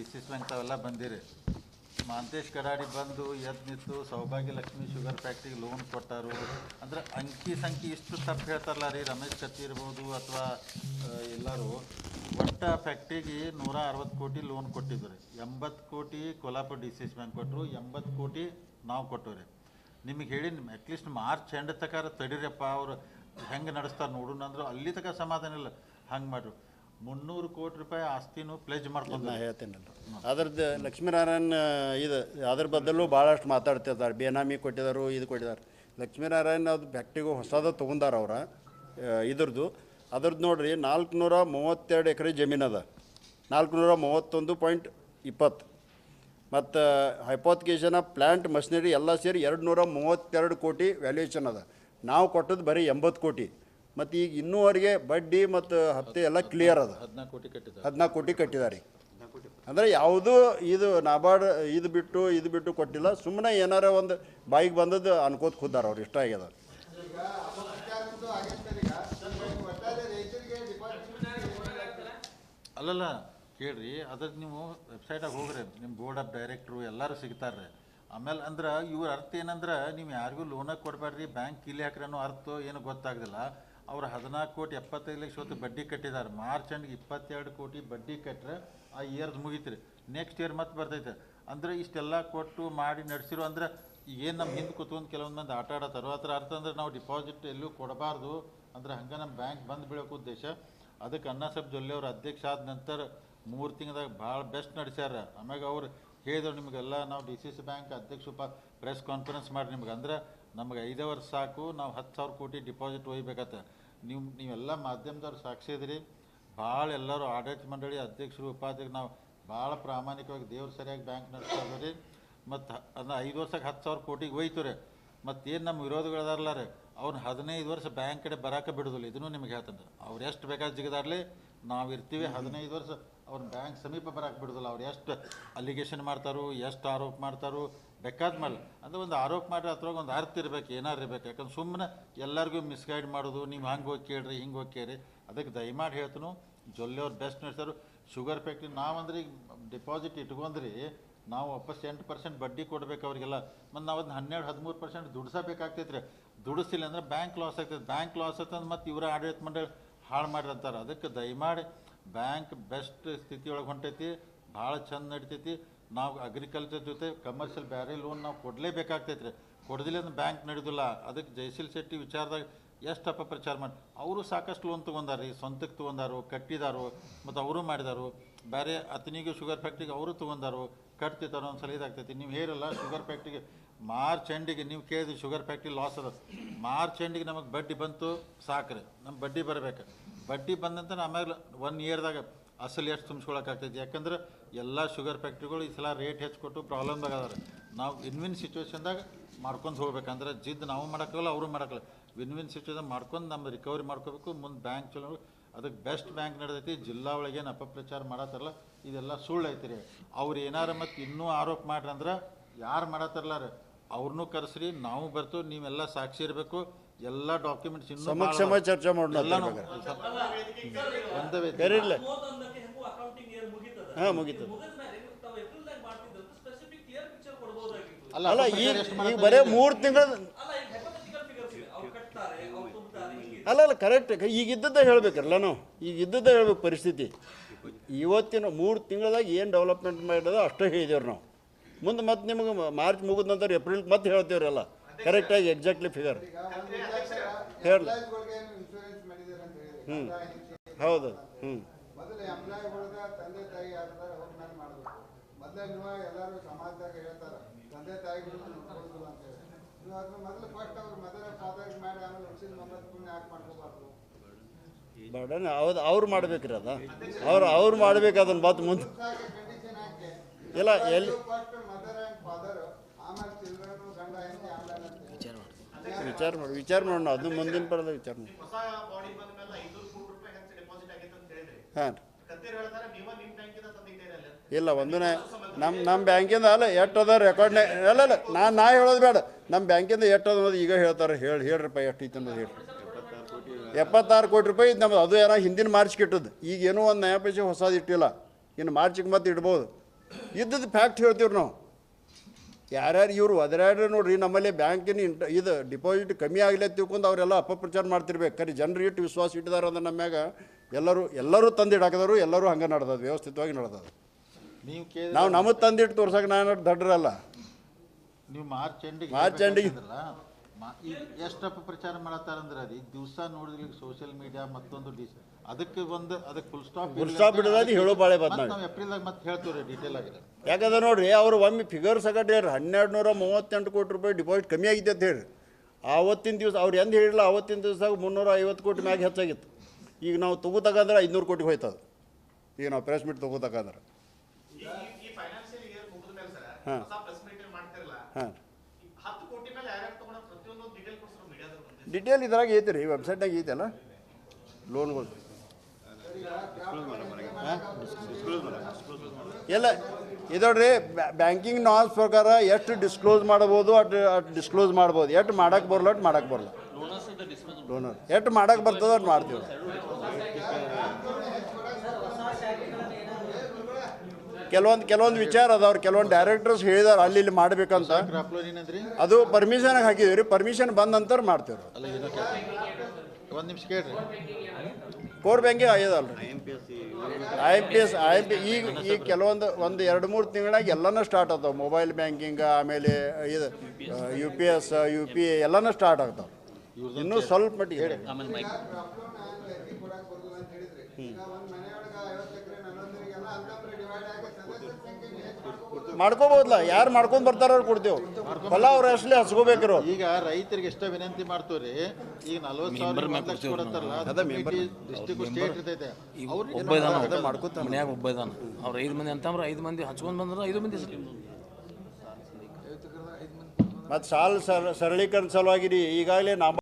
D ತಾವೆಲ್ಲ ಬಂದಿರಿ. ಮಾಂತೇಶ್ ಕಡಾಡಿ ಬಂದು ಎದ್ದು ನಿಂತು ಸೌಭಾಗ್ಯ ಲಕ್ಷ್ಮಿ ಶುಗರ್ ಫ್ಯಾಕ್ಟ್ರಿಗೆ ಲೋನ್ ಕೊಟ್ಟಾರು. ಅಂದ್ರೆ ಅಂಕಿ ಸಂಖ್ಯೆ ಇಷ್ಟು ತಪ್ಪು ಹೇಳ್ತಾರಲ್ಲ ರೀ, ರಮೇಶ್ ಕತ್ತಿ ಇರ್ಬೋದು ಅಥವಾ ಎಲ್ಲರೂ. ಒಟ್ಟ ಫ್ಯಾಕ್ಟ್ರಿಗೆ ನೂರ ಅರವತ್ತು ಕೋಟಿ ಲೋನ್ ಕೊಟ್ಟಿದ್ರು ಎಂಬತ್ತು ಕೋಟಿ Kolhapur D C S bank ಕೊಟ್ಟರು, ಎಂಬತ್ತು ಕೋಟಿ ನಾವು ಕೊಟ್ಟವ್ರಿ ನಿಮಗೆ ಹೇಳಿ ಅಟ್ಲೀಸ್ಟ್ ಮಾರ್ಚ್ ಎಂಡ್ ತಕಾರ ತಡೀರಪ್ಪ, ಅವ್ರು ಹೆಂಗೆ ನಡೆಸ್ತಾರೆ ನೋಡೋಣ ಅಂದ್ರೆ ಅಲ್ಲಿ ತನಕ ಸಮಾಧಾನ ಇಲ್ಲ. ಹಂಗೆ ಮಾಡ್ರು. ಮುನ್ನೂರು ಕೋಟಿ ರೂಪಾಯಿ ಆಸ್ತಿನೂ ಪ್ಲೆಜ್ ನಾ ಮಾಡ್ಕೊಂಡು ಹೇಳ್ತೇನಲ್ಲ ಅದ್ರದ್ದು ಲಕ್ಷ್ಮೀನಾರಾಯಣ ಇದು, ಅದ್ರ ಬದಲು ಭಾಳಷ್ಟು ಮಾತಾಡ್ತಿರ್ತಾರೆ. ಬೇನಾಮಿ ಕೊಟ್ಟಿದ್ದಾರೆ ಇದು ಕೊಟ್ಟಿದ್ದಾರೆ ಲಕ್ಷ್ಮೀನಾರಾಯಣ ಅದು ಫ್ಯಾಕ್ಟ್ರಿಗೂ ಹೊಸದ ತೊಗೊಂಡಾರ ಅವ್ರ ಇದ್ರದ್ದು. ಅದ್ರದ್ದು ನೋಡ್ರಿ, ನಾಲ್ಕುನೂರ ಮೂವತ್ತೆರಡು ಎಕರೆ ಜಮೀನು ಅದ. ನಾಲ್ಕುನೂರ ಮೂವತ್ತೊಂದು ಪಾಯಿಂಟ್ ಇಪ್ಪತ್ತು. ಮತ್ತು ಹೈಪೋತ್ಕೇಶನ ಪ್ಲ್ಯಾಂಟ್ ಮಷಿನರಿ ಎಲ್ಲ ಸೇರಿ ಎರಡು ನೂರ ಮೂವತ್ತೆರಡು ಕೋಟಿ ವ್ಯಾಲ್ಯೂಯೇಷನ್ ಅದ. ನಾವು ಕೊಟ್ಟದ್ದು ಬರೀ ಎಂಬತ್ತು ಕೋಟಿ. ಮತ್ತು ಈಗ ಇನ್ನೂವರೆಗೆ ಬಡ್ಡಿ ಮತ್ತು ಹತ್ತೆ ಎಲ್ಲ ಕ್ಲಿಯರ್ ಅದ. ಹದಿನಾಲ್ಕು ಕೋಟಿ ಕಟ್ಟಿದ್ದಾರೆ. ಹದಿನಾಲ್ಕು ಕೋಟಿ ಕಟ್ಟಿದ್ದಾರೆ. ಅಂದರೆ ಯಾವುದೂ ಇದು ನಾಬಾರ್ಡ್ ಇದು ಬಿಟ್ಟು ಇದು ಬಿಟ್ಟು ಕೊಟ್ಟಿಲ್ಲ. ಸುಮ್ಮನೆ ಏನಾರ ಒಂದು ಬಾಯಿಗೆ ಬಂದದ್ದು ಅನ್ಕೋತ ಖುದ್ದಾರ ಅವ್ರು ಇಷ್ಟ ಆಗ್ಯದ. ಅಲ್ಲಲ್ಲ ಕೇಳ್ರಿ ಅದ್ರ ನೀವು ವೆಬ್ಸೈಟಾಗ ಹೋಗ್ರಿ ನಿಮ್ಮ ಬೋರ್ಡ್ ಆಫ್ ಡೈರೆಕ್ಟ್ರು ಎಲ್ಲರೂ ಸಿಗ್ತಾರೆ ಆಮೇಲೆ ಅಂದ್ರೆ ಇವ್ರ ಅರ್ಥ ಏನಂದ್ರೆ ನೀವು ಯಾರಿಗೂ ಲೋನಾಗ ಕೊಡಬೇಡ್ರಿ ಬ್ಯಾಂಕ್ ಕೀಲಿ ಹಾಕ್ರಿ ಅನ್ನೋ ಅರ್ಥ ಏನು ಗೊತ್ತಾಗೋದಿಲ್ಲ. ಅವ್ರು ಹದಿನಾಲ್ಕು ಕೋಟಿ, ಎಪ್ಪತ್ತೈದು ಲಕ್ಷ ಹೊತ್ತು ಬಡ್ಡಿ ಕಟ್ಟಿದ್ದಾರೆ ಮಾರ್ಚ್ ಎಂಡ್ಗೆ ಇಪ್ಪತ್ತೆರಡು ಕೋಟಿ ಬಡ್ಡಿ ಕಟ್ಟರೆ ಆ ಇಯರ್ದು ಮುಗೀತ್ರಿ. ನೆಕ್ಸ್ಟ್ ಇಯರ್ ಮತ್ತೆ ಬರ್ತೈತೆ. ಅಂದ್ರೆ ಇಷ್ಟೆಲ್ಲ ಕೊಟ್ಟು ಮಾಡಿ ನಡೆಸಿರೋ ಅಂದ್ರೆ ಏನು ನಮ್ಮ ಹಿಂದೆ ಕೂತ್ಕೊಂಡು ಕೆಲವೊಂದು ಮಂದಿ ಆಟ ಆಡತ್ತಾರೋ ಅದರ ಅರ್ಥ ಅಂದ್ರೆ ನಾವು ಡಿಪಾಸಿಟ್ ಎಲ್ಲೂ ಕೊಡಬಾರ್ದು. ಅಂದ್ರೆ ಹಂಗೆ ನಮ್ಮ ಬ್ಯಾಂಕ್ ಬಂದು ಬೀಳೋಕೆ ಉದ್ದೇಶ. ಅದಕ್ಕೆ ಅನ್ನಸಬ್ ಜೊಲ್ಲೆ ಅವ್ರ ಅಧ್ಯಕ್ಷ ಆದ ನಂತರ ಮೂರು ತಿಂಗಳದಾಗ ಭಾಳ ಬೆಸ್ಟ್ ನಡೆಸ್ಯಾರ. ಆಮ್ಯಾಗ ಅವ್ರು ಹೇಳಿದ್ರು ನಿಮಗೆಲ್ಲ ನಾವು ಡಿ ಸಿ ಸಿ ಬ್ಯಾಂಕ್ ಅಧ್ಯಕ್ಷ ಉಪ ಪ್ರೆಸ್ ಕಾನ್ಫರೆನ್ಸ್ ಮಾಡಿ ನಿಮ್ಗೆ. ಅಂದ್ರೆ ನಮಗೆ ಐದೇ ವರ್ಷ ಸಾಕು, ನಾವು ಹತ್ತು ಸಾವಿರ ಕೋಟಿ ಡಿಪಾಸಿಟ್ ಒಯ್ಬೇಕತ್ತ ನೀವು, ನೀವೆಲ್ಲ ಮಾಧ್ಯಮದವ್ರು ಸಾಕ್ಷಿ ಇದ್ರಿ ಭಾಳ ಎಲ್ಲರೂ ಆಡಳಿತ ಮಂಡಳಿ ಅಧ್ಯಕ್ಷರು, ಉಪಾಧ್ಯಕ್ಷರು, ನಾವು ಭಾಳ ಪ್ರಾಮಾಣಿಕವಾಗಿ ದೇವ್ರು ಸರಿಯಾಗಿ ಬ್ಯಾಂಕ್ ನಡೆಸ್ತಾ ರೀ. ಮತ್ತು ಅಂದ್ರೆ ಐದು ವರ್ಷಕ್ಕೆ ಹತ್ತು ಸಾವಿರ ಕೋಟಿಗೆ ಹೋಯ್ತು ರೀ. ಮತ್ತೇನು ನಮ್ಮ ವಿರೋಧಿಗಳದಾರಲ್ಲ ರೀ, ಅವ್ರು ಹದಿನೈದು ವರ್ಷ ಬ್ಯಾಂಕ್ ಕಡೆ ಬರಾಕ ಬಿಡೋದಿಲ್ಲ. ಇದನ್ನು ನಿಮ್ಗೆ ಹೇಳ್ತಾನೆ. ಅವ್ರು ಎಷ್ಟು ಬೇಕಾದ ಜಿಗದಾರ್ಲಿ, ನಾವು ಇರ್ತೀವಿ ಹದಿನೈದು ವರ್ಷ. ಅವ್ರ ಬ್ಯಾಂಕ್ ಸಮೀಪ ಬರಕ್ ಬಿಡುದಿಲ್ಲ. ಅವ್ರು ಎಷ್ಟು ಅಲಿಗೇಷನ್ ಮಾಡ್ತಾರೋ, ಎಷ್ಟು ಆರೋಪ ಮಾಡ್ತಾರೋ, ಬೇಕಾದ ಮೇಲೆ. ಅಂದ್ರೆ ಒಂದು ಆರೋಪ ಮಾಡಿ ಅದ್ರೊಳಗೆ ಒಂದು ಅರ್ಥ ಇರ್ಬೇಕು, ಏನಾರು ಇರ್ಬೇಕು. ಯಾಕಂದ್ರೆ ಸುಮ್ಮನೆ ಎಲ್ಲರಿಗೂ ಮಿಸ್ಗೈಡ್ ಮಾಡೋದು, ನೀವು ಹಂಗೆ ಹೋಗಿ ಕೇಳ್ರಿ, ಹಿಂಗೆ ಹೋಗಿ ಕೇಳ್ರಿ. ಅದಕ್ಕೆ ದಯಮಾಡಿ ಹೇಳ್ತನು, ಜೊಲ್ಲೆ ಅವ್ರು ಬೆಸ್ಟ್ ನಡೆಸ್ತಾರೆ ಶುಗರ್ ಫ್ಯಾಕ್ಟ್ರಿ ನಾವಂದ್ರೆ ಈಗ ಡಿಪಾಸಿಟ್ ಇಟ್ಕೊಂಡ್ರಿ, ನಾವು ವಾಪಸ್ ಎಂಟು ಪರ್ಸೆಂಟ್ ಬಡ್ಡಿ ಕೊಡ್ಬೇಕು ಅವರಿಗೆಲ್ಲ. ಮತ್ತು ನಾವು ಅದನ್ನ ಹನ್ನೆರಡು, ಹದಿಮೂರು ಪರ್ಸೆಂಟ್ ದುಡ್ಸಬೇಕಾಗ್ತೈತೆ ರೀ ದುಡಿಸಿಲ್ಲ ಅಂದ್ರೆ ಬ್ಯಾಂಕ್ ಲಾಸ್ ಆಗ್ತೈತೆ. ಬ್ಯಾಂಕ್ ಲಾಸ್ ಆಗ್ತಂದ್ರೆ ಮತ್ತು ಇವರ ಆಡಳಿತ ಮಂಡಳಿ ಹಾಳು ಮಾಡಿರ್ತಾರೆ ಅದಕ್ಕೆ ದಯಮಾಡಿ ಬ್ಯಾಂಕ್ ಬೆಸ್ಟ್ ಸ್ಥಿತಿಯೊಳಗೆ ಹೊಂಟೈತಿ, ಭಾಳ ಚಂದ ನಡಿತೈತಿ. ನಾವು ಅಗ್ರಿಕಲ್ಚರ್ ಜೊತೆ ಕಮರ್ಷಿಯಲ್ ಬೇರೆ ಲೋನ್ ನಾವು ಕೊಡಲೇಬೇಕಾಗ್ತೈತೆ ರೀ ಕೊಡದಿಲ್ಲ ಅಂದ್ರೆ ಬ್ಯಾಂಕ್ ನಡೆದಿಲ್ಲ. ಅದಕ್ಕೆ ಜಯಶೀಲ್ ಶೆಟ್ಟಿ ವಿಚಾರದಾಗ ಎಷ್ಟು ಅಪಪ್ರಚಾರ ಮಾಡಿ, ಅವರು ಸಾಕಷ್ಟು ಲೋನ್ ತೊಗೊಂಡಾರ ರೀ ಸ್ವಂತಕ್ಕೆ ತೊಗೊಂಡಾರು, ಕಟ್ಟಿದಾರು, ಮತ್ತು ಅವರು ಮಾಡಿದಾರು. ಬೇರೆ ಅತನಿಗೆ ಶುಗರ್ ಫ್ಯಾಕ್ಟ್ರಿಗೆ ಅವರು ತೊಗೊಂಡಾರು ಕಟ್ತಿರ್ತಾರೆ ಒಂದು ಸಲ ಇದಾಗ್ತೈತಿ. ನೀವು ಹೇರಲ್ಲ ಶುಗರ್ ಫ್ಯಾಕ್ಟ್ರಿಗೆ ಮಾರ್ಚ್ ಎಂಡಿಗೆ ನೀವು ಕೇಳಿದ್ರಿ ಶುಗರ್ ಫ್ಯಾಕ್ಟ್ರಿ ಲಾಸ್ ಅದ. ಮಾರ್ಚ್ ಎಂಡಿಗೆ ನಮಗೆ ಬಡ್ಡಿ ಬಂತು ಸಾಕ್ರಿ. ನಮ್ಮ ಬಡ್ಡಿ ಬರಬೇಕು. ಬಡ್ಡಿ ಬಂದಂತ ಆಮೇಲೆ ಒನ್ ಇಯರ್ದಾಗ ಅಸಲು ಎಷ್ಟು ತುಂಬಿಸ್ಕೊಳಕ್ಕಾಗ್ತೈತಿ ಯಾಕಂದ್ರೆ ಎಲ್ಲ ಶುಗರ್ ಫ್ಯಾಕ್ಟ್ರಿಗಳು ಈ ಸಲ ರೇಟ್ ಹೆಚ್ಚು ಕೊಟ್ಟು ಪ್ರಾಬ್ಲಮ್ದಾಗ ಅದಾರೆ. ನಾವು ವಿನ್ ಸಿಚುವೇಶನ್ದಾಗ ಮಾಡ್ಕೊಂಡು ಹೋಗ್ಬೇಕಂದ್ರೆ ಜಿದ್ದು ನಾವು ಮಾಡೋಕ್ಕಲ್ಲ ಅವರು ಮಾಡೋಕ್ಕಲ್ಲ ವಿನ್ ವಿನ್ ಸಿಚುವೇಶನ್ ಮಾಡ್ಕೊಂಡು ನಮ್ಮ ರಿಕವರಿ ಮಾಡ್ಕೋಬೇಕು. ಮುಂದೆ ಬ್ಯಾಂಕ್ ಚಲೋ ಅದಕ್ಕೆ ಬೆಸ್ಟ್ ಬ್ಯಾಂಕ್ ನಡೆದೈತಿ. ಜಿಲ್ಲಾ ಒಳಗೇನು ಅಪಪ್ರಚಾರ ಮಾಡತ್ತಾರಲ್ಲ, ಇದೆಲ್ಲ ಸುಳ್ಳು ಐತಿ ರೀ ಅವ್ರು ಏನಾರ ಮತ್ತು ಇನ್ನೂ ಆರೋಪ ಮಾಡ್ರಿ ಅಂದ್ರೆ ಯಾರು ಮಾಡತ್ತಾರಲ್ಲ ರೀ? ಅವ್ರನ್ನೂ ಕರೆಸ್ರಿ, ನಾವು ಬರ್ತು ನೀವೆಲ್ಲ ಸಾಕ್ಷಿ ಇರಬೇಕು. ಎಲ್ಲ ಡಾಕ್ಯುಮೆಂಟ್ಸ್ ಇನ್ನೂ ಸಮಕ್ಷಮ ಚರ್ಚೆ ಮಾಡೋಣ. ಕರೀರ್ಲೆ ಅಕೌಂಟಿಂಗ್ ಇಯರ್ ಮುಗೀತದ. ಹಾಂ ಮುಗೀತದೆ. ಅಲ್ಲ ಅಲ್ಲ ಈಗ ಈಗ ಬರೇ ಮೂರು ತಿಂಗಳ ಅಲ್ಲ ಅಲ್ಲ ಅಲ್ಲ ಕರೆಕ್ಟ್ ಈಗ ಇದ್ದದ್ದೇ ಹೇಳ್ಬೇಕಲ್ಲ ನಾವು? ಈಗ ಇದ್ದದ್ದೇ ಹೇಳ್ಬೇಕು ಪರಿಸ್ಥಿತಿ. ಇವತ್ತಿನ ಮೂರು ತಿಂಗಳದಾಗ ಏನು ಡೆವಲಪ್ಮೆಂಟ್ ಮಾಡಿದ ಅಷ್ಟೇ ಹೇಳಿದೇವ್ರಿ ನಾವು. ಮುಂದೆ ಮತ್ತೆ ನಿಮಗೆ ಮಾರ್ಚ್ ಮುಗಿದ ನಂತರ ಏಪ್ರಿಲ್ ಮತ್ತೆ ಹೇಳ್ತೇವ್ರಲ್ಲ. ಕರೆಕ್ಟಾಗಿ ಎಕ್ಸಾಕ್ಟ್ಲಿ ಫಿಗರ್ ಹೇಳಿ. ಹ್ಞೂ ಹೌದು. ಹ್ಞೂ ಬಡನ್ ಬೇಡ ಹೌದು ಅವ್ರು ಮಾಡ್ಬೇಕ್ರಿ ಅದ. ಅವ್ರು ಅವ್ರು ಮಾಡ್ಬೇಕು ಅದನ್ನ ಬಾತ್ ಮುಂದೆ. ಇಲ್ಲ ಎಲ್ಲಿ ವಿಚಾರ ಮಾಡಿ ವಿಚಾರ ಮಾಡೋಣ ಅದು ಮುಂದಿನ ಪರದ ವಿಚಾರ ಮಾಡಿ. ಹಾಂ. ಇಲ್ಲ? ಒಂದನೇ ನಮ್ಮ ನಮ್ಮ ಬ್ಯಾಂಕಿಂದ ಅಲ್ಲ ಎಷ್ಟು ಅದ ರೆಕಾರ್ಡ್ನೇ ಅಲ್ಲ ಅಲ್ಲ ನಾನು ನಾ ಹೇಳೋದು ಬೇಡ. ನಮ್ಮ ಬ್ಯಾಂಕಿಂದ ಎಷ್ಟು ಅದ ಅನ್ನೋದು ಈಗ ಹೇಳ್ತಾರೆ ಹೇಳಿ ಹೇಳ್ರಪ್ಪ ಎಷ್ಟು ಐತೆ ಅನ್ನೋದು ಹೇಳಿ ಎಪ್ಪತ್ತಾರು ಕೋಟಿ ರೂಪಾಯಿ ಇದು ನಮ್ಮದು ಅದು ಏನೋ ಹಿಂದಿನ ಮಾರ್ಚ್ ಇಟ್ಟದ್ದು ಈಗ ಏನೋ ಒಂದು ನಯಾ ಪೈಸೆ ಹೊಸದು ಇಟ್ಟಿಲ್ಲ. ಇನ್ನು ಮಾರ್ಚಿಗೆ ಮತ್ತೆ ಇಡ್ಬೋದು. ಇದ್ದದ್ದು ಫ್ಯಾಕ್ಟ್ ಹೇಳ್ತೀವಿ ನಾವು. ಯಾರ್ಯಾರು ಇವರು ಒದರಾಡ್ರಿ ನೋಡ್ರಿ ನಮ್ಮಲ್ಲಿ ಬ್ಯಾಂಕಿನ ಇಂಟ ಇದು ಡಿಪಾಸಿಟ್ ಕಮ್ಮಿ ಆಗಲಿ ತಿಳ್ಕೊಂಡು ಅವರೆಲ್ಲ ಅಪಪ್ರಚಾರ ಮಾಡ್ತಿರ್ಬೇಕು. ಖರೀ ಜನರು ಇಟ್ಟು ವಿಶ್ವಾಸ ಇಟ್ಟಿದ್ದಾರೆ ಅಂದ್ರೆ ನಮ್ಮ ಮ್ಯಾಗ ಎಲ್ಲರೂ ಎಲ್ಲರೂ ತಂದಿಟ್ಟು ಹಾಕಿದ್ರು ಎಲ್ಲರೂ ಹಂಗೆ ನಡೆದದು ವ್ಯವಸ್ಥಿತವಾಗಿ ನಡೆದದು. ನೀವು ಕೇಳಿ ನಾವು ನಮಗೆ ತಂದಿಟ್ಟು ತೋರ್ಸಕ್ಕೆ ನಾನು ದಡ್ರಲ್ಲ. ನೀವು ಮಾರ್ಚ್ ಎಂಡಿಗೆ ಮಾರ್ಚ್ ಎಂಡಿಗೆ- ಈಗ ಎಷ್ಟಪ್ಪ ಪ್ರಚಾರ ಮಾಡತ್ತಾರಂದ್ರೆ ಅದು ದಿವಸ ನೋಡಿದ್ರೆ ಈಗ ಸೋಷಿಯಲ್ ಮೀಡಿಯಾ ಮತ್ತೊಂದು ಡಿಸ್ ಅದಕ್ಕೆ ಒಂದು ಅದಕ್ಕೆ ಫುಲ್ ಸ್ಟಾಪ್ ಫುಲ್ ಸ್ಟಾಪ್ ಇಡೋದಾಗಿ ಹೇಳೋ ಬಾಳೆ ಬಾತ್ ನಾವು ಏಪ್ರಿಲ್ದಾಗ ಮತ್ತೆ ಹೇಳ್ತೀವಿ ರೀ ಡೀಟೇಲ್ ಆಗಿ. ಯಾಕಂದ್ರೆ ನೋಡ್ರಿ ಅವ್ರು ಒಮ್ಮೆ ಫಿಗರ್ ಸಗಟ್ ಹೇಳ್ರಿ ಹನ್ನೆರಡು ನೂರ ಮೂವತ್ತೆಂಟು ಕೋಟಿ ರೂಪಾಯಿ ಡಿಪಾಸಿಟ್ ಕಮ್ಮಿ ಆಗಿದೆ ಅಂತ ಹೇಳ್ರಿ. ಆವತ್ತಿನ ದಿವಸ ಅವ್ರು ಎಂದ ಹೇಳಿಲ್ಲ ಅವತ್ತಿನ ದಿವಸ ಮುನ್ನೂರ ಐವತ್ತು ಕೋಟಿ ಮ್ಯಾಗ ಹೆಚ್ಚಾಗಿತ್ತು. ಈಗ ನಾವು ತಗೋತಕ್ಕಂದ್ರೆ ಐದುನೂರು ಕೋಟಿ ಹೋಯ್ತದ. ಈಗ ನಾವು ಪ್ರೆಸ್ ಮೀಟ್ ತಗೋತಕ್ಕಂದ್ರೆ. ಈ ಈ ಫೈನಾನ್ಷಿಯಲ್ ಇಯರ್ ಮುಗಿದ ಮೇಲೆ ಸರ್ ಹಾ. ಹಾಂ. ಡೀಟೇಲ್ ಕೊಡ್ಸರು ಮೀಡಿಯಾದಲ್ಲಿ ಬಂದಿದೆ ಡಿಟೇಲ್ ಇದ್ರಾಗ ಐತಿ ರೀ ವೆಬ್ಸೈಟ್ನಾಗ ಅಲ್ಲ? ಲೋನ್ಗಳು ಎಲ್ಲ ಇದೋಡ್ರಿ ಬ್ಯಾಂಕಿಂಗ್ ನಾಲ್ಸ್ ಪ್ರಕಾರ ಎಷ್ಟು ಡಿಸ್ಕ್ಲೋಸ್ ಮಾಡ್ಬೋದು ಅಟ್ ಅಷ್ಟು ಡಿಸ್ಕ್ಲೋಸ್ ಮಾಡ್ಬೋದು. ಎಷ್ಟು ಮಾಡಕ್ಕೆ ಬರಲ್ಲ ಅಷ್ಟು ಮಾಡಕ್ಕೆ ಬರಲ್ಲ ಲೋನರ್ ಎಷ್ಟು ಮಾಡಕ್ಕೆ ಬರ್ತದೆ ಅಟ್ ಮಾಡ್ತೀವಿ. ಕೆಲವೊಂದು ಕೆಲವೊಂದು ವಿಚಾರ ಅದಾವ್ರು ಕೆಲವೊಂದು ಡೈರೆಕ್ಟರ್ಸ್ ಹೇಳಿದಾರೆ ಅಲ್ಲಿ ಇಲ್ಲಿ ಮಾಡ್ಬೇಕಂತ. ಅದು ಪರ್ಮಿಷನ್ ಹಾಕಿದೀವಿ ರೀ ಪರ್ಮಿಷನ್ ಬಂದ ನಂತರ ಮಾಡ್ತೀವಿ ಒಂದು ನಿಮಿಷ ಕೇಳ್ರಿ. Core banking ಆಗ್ಯದಲ್ರಿ. I M P S I M P ಈಗ ಈಗ ಕೆಲವೊಂದು ಒಂದು ಎರಡು ಮೂರು ತಿಂಗಳಾಗ ಎಲ್ಲನೂ ಸ್ಟಾರ್ಟ್ ಆಗ್ತಾವೆ. ಮೊಬೈಲ್ ಬ್ಯಾಂಕಿಂಗ್ ಆಮೇಲೆ ಇದು U P S U P I ಎಲ್ಲನೂ ಸ್ಟಾರ್ಟ್ ಆಗ್ತಾವೆ. ಇನ್ನೂ ಸ್ವಲ್ಪ ಮಟ್ಟಿಗೆ. ಪ್ರಾಬ್ಲಮ್ ಮಾಡ್ಕೋಬೋದಲ್ಲ ಯಾರು ಮಾಡ್ಕೊಂಡ್ ಬರ್ತಾರ ಅವ್ರು ಕೊಡ್ತೇವೆ. ಹೊಲ ಅವ್ರ ಅಷ್ಟೇ ಹಚ್ಕೋಬೇಕಿರೋ ಈಗ ರೈತರಿಗೆ ಎಷ್ಟ ವಿನಂತಿ ಮಾಡ್ತೀವ್ರಿ? ಈಗ ನಲ್ವತ್ತು ಸಾವಿರ ಒಂದ್ ಲಕ್ಷ ಕೊಡತ್ತಾರಲ್ಲ ಡಿಸ್ಟಿಕ್ ಸ್ಟೇಟ್ ಇರ್ತೈತೆ. ಅವ್ರಿಗೆ ಒಬ್ಬ ಇದಾನ. ಮನ್ಯಾಗ ಒಬ್ಬ ಇದಾನ. ಅವ್ರು ಐದು ಮಂದಿ ಅಂತಂದ್ರೆ ಐದು ಮಂದಿ ಹಚ್ಕೊಂಡ್ ಬಂದ್ರೆ ಐದು ಮಂದಿ ಮತ್ತು ಸಾಲ ಸರ ಸರಳೀಕರಣ ಸಲುವಾಗಿ ರೀ ಈಗಾಗಲೇ ನಾ